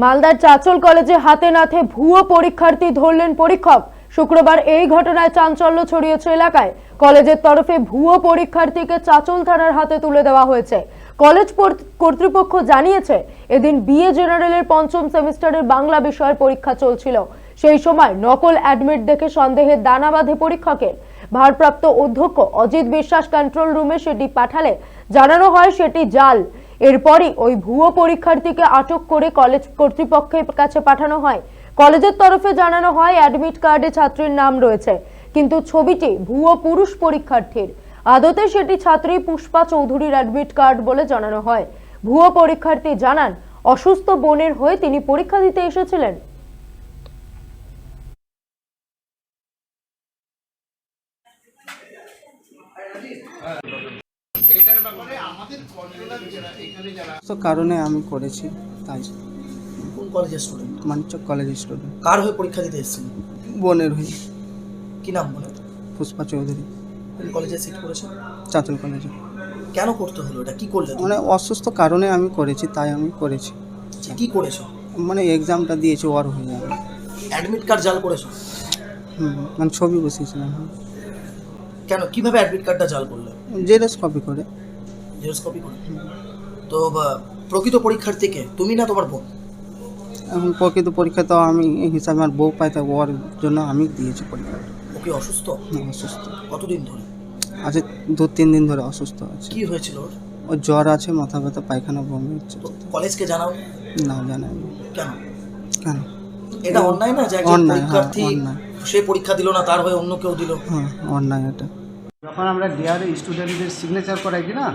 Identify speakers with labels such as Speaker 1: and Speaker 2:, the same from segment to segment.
Speaker 1: মালদার চাচল কলেজে হাতে নাতে ভুয়ো পরীক্ষার্থী ধরলেন পরীক্ষক। শুক্রবার এই ঘটনায় চাঞ্চল্য ছড়িয়েছে এলাকায়। কলেজের তরফে ভুয়ো পরীক্ষার্থীকে চাচল থানার হাতে তুলে দেওয়া হয়েছে। কলেজ কর্তৃপক্ষ জানিয়েছে, এদিন বিএ জেনারেলের পঞ্চম সেমিস্টারের বাংলা বিষয়ের পরীক্ষা চলছিল। সেই সময় নকল অ্যাডমিট দেখে সন্দেহের দানা বাঁধে পরীক্ষকের ভারপ্রাপ্ত অধ্যক্ষ অজিত বিশ্বাস কন্ট্রোল রুমে সেটি পাঠালে। জানানো হয় সেটি জাল। এরপরই ওই ভুয়ো পরীক্ষার্থীকে আটক করে কলেজ কর্তৃপক্ষের কাছে পাঠানো হয়। কলেজের তরফে জানানো হয়, অ্যাডমিট কার্ডে ছাত্রীর নাম রয়েছে। কিন্তু ছবিটি ভুয়ো পুরুষ পরীক্ষার্থীর। আদতে সেটি ছাত্রী পুষ্পা চৌধুরীর অ্যাডমিট কার্ড বলে জানানো হয়। ভুয়ো পরীক্ষার্থী জানান, অসুস্থ বোনের হয়ে তিনি পরীক্ষা দিতে এসেছিলেন।
Speaker 2: কারণে আমি করেছি তাই।
Speaker 3: কোন কলেজের স্টুডেন্ট
Speaker 2: মানিচক কলেজ স্টুডেন্ট
Speaker 3: কার হয়ে পরীক্ষা দিতে এসেছিল
Speaker 2: বোনের হয়ে।
Speaker 3: কি নাম বলে?
Speaker 2: পুষ্পা চৌধুরী।
Speaker 3: কোন কলেজে সিট করেছে?
Speaker 2: চাচল কলেজে
Speaker 3: কেন করতে হলো এটা? কি করলে?
Speaker 2: মানে অসুস্থ কারণে আমি করেছি তাই আমি করেছি।
Speaker 3: কি করেছ?
Speaker 2: মানে এক্সামটা দিয়েছি ওর হয়ে যাবে
Speaker 3: অ্যাডমিট কার্ড জাল করেছ?
Speaker 2: হুম মানে ছবি বসিয়েছিলাম।
Speaker 3: কেন? কীভাবে অ্যাডমিট কার্ডটা জাল করলে?
Speaker 2: জেরক্স কপি করে।
Speaker 3: জেরক্স কপি করে। তো প্রকৃত পরীক্ষার্থীকে তুমি না তোমার বোন?
Speaker 2: এখন প্রকৃত পরীক্ষা তো আমি এই হিসাবে আমার বউ পাই তাই ওর জন্য আমি দিয়েছি পরীক্ষা।
Speaker 3: ওকে অসুস্থ?
Speaker 2: হুম, অসুস্থ।
Speaker 3: কতদিন ধরে?
Speaker 2: আজ দু তিন দিন ধরে অসুস্থ আছে।
Speaker 3: কি হয়েছিল ওর?
Speaker 2: ওর জ্বর আছে মাথা ব্যথা পায়খানা বমি হচ্ছে।
Speaker 3: কলেজকে জানাও?
Speaker 2: না জানাই
Speaker 3: কেন?
Speaker 2: কেন?
Speaker 3: এটা অন্যায় না যে একজন
Speaker 2: হ্যাঁ,
Speaker 3: পরীক্ষার্থী সে পরীক্ষা দিল না তার হয়ে অন্য কেউ দিল?
Speaker 2: হ্যাঁ অন্যায় এটা।
Speaker 4: যখন আমরা ডিআরে স্টুডেন্টদের সিগনেচার করাই কি না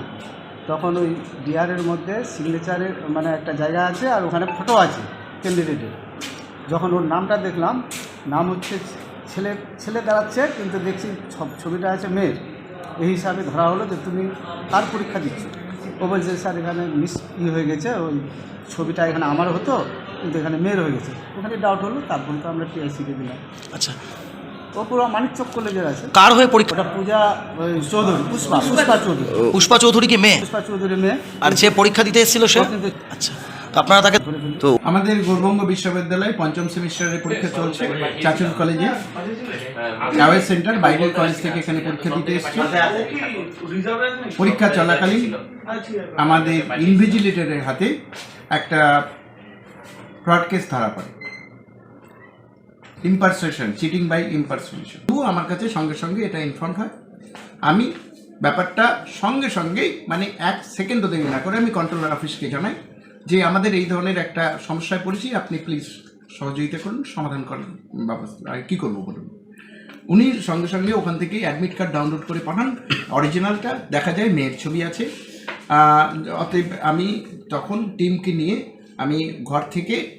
Speaker 4: তখন ওই ডিআরের মধ্যে সিগনেচারের মানে একটা জায়গা আছে আর ওখানে ফটো আছে ক্যান্ডিডেটের যখন ওর নামটা দেখলাম, নাম হচ্ছে ছেলে ছেলে দাঁড়াচ্ছে কিন্তু দেখছি ছব- ছবিটা আছে মেয়ের। এই হিসাবে ধরা হলো যে তুমি কার পরীক্ষা দিচ্ছ। ও বলছে, স্যার, এখানে মিস ই হয়ে গেছে, ওই ছবিটা এখানে আমার হতো, কিন্তু এখানে মেয়ের হয়ে গেছে। ওখানে ডাউট হলো, তারপরে তো আমরা টিআইসিকে দিলাম।
Speaker 3: আচ্ছা
Speaker 4: ও পুরো মানিকচক কলেজের আছে।
Speaker 3: কার হয়ে পরীক্ষা?
Speaker 4: ওটা পূজা ওই চৌধুরী পুষ্পা পুষ্পা চৌধুরী।
Speaker 3: পুষ্পা চৌধুরী কি মেয়ে?
Speaker 4: পুষ্পা চৌধুরী মেয়ে।
Speaker 3: আর যে পরীক্ষা দিতে এসেছিল সে? আচ্ছা। আপনারা তাকে তো
Speaker 5: আমাদের গৌরবঙ্গ বিশ্ববিদ্যালয় পঞ্চম সেমিস্টারের পরীক্ষা চলছে চাচুল কলেজে। অ্যাওয়ে সেন্টার বাইরের কলেজ থেকে এখানে পরীক্ষা দিতে এসেছি। পরীক্ষা চলাকালীন আমাদের ইনভিজিলেটরের হাতে একটা ফ্রড কেস ধরা পড়ে। ইম্পারসেশন চিটিং বাই ইম্পারসেশন তো আমার কাছে সঙ্গে সঙ্গে এটা ইনফর্ম হয়। আমি ব্যাপারটা সঙ্গে সঙ্গেই মানে এক সেকেন্ডও দেরি না করে আমি কন্ট্রোলার অফিসকে জানাই যে আমাদের এই ধরনের একটা সমস্যায় পড়েছি, আপনি প্লিজ সহযোগিতা করুন, সমাধান করেন ব্যবস্থা, আর কী করব বলুন? উনি সঙ্গে সঙ্গে ওখান থেকেই অ্যাডমিট কার্ড ডাউনলোড করে পাঠান। অরিজিনালটা দেখা যায় মেয়ের ছবি আছে। অতএব আমি তখন টিমকে নিয়ে আমি ঘর থেকে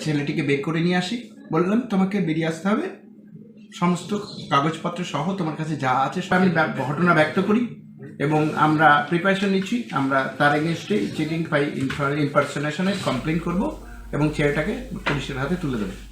Speaker 5: ছেলেটিকে বের করে নিয়ে আসি। বললাম, তোমাকে বেরিয়ে আসতে হবে। সমস্ত কাগজপত্র সহ তোমার কাছে যা আছে আমি ঘটনা ব্যক্ত করি এবং আমরা প্রিপারেশন নিচ্ছি। আমরা তার এগেনস্টে চিটিং বাই ইনফারসোনেশনে কমপ্লেন করব এবং ছেলেটাকে পুলিশের হাতে তুলে দেবো।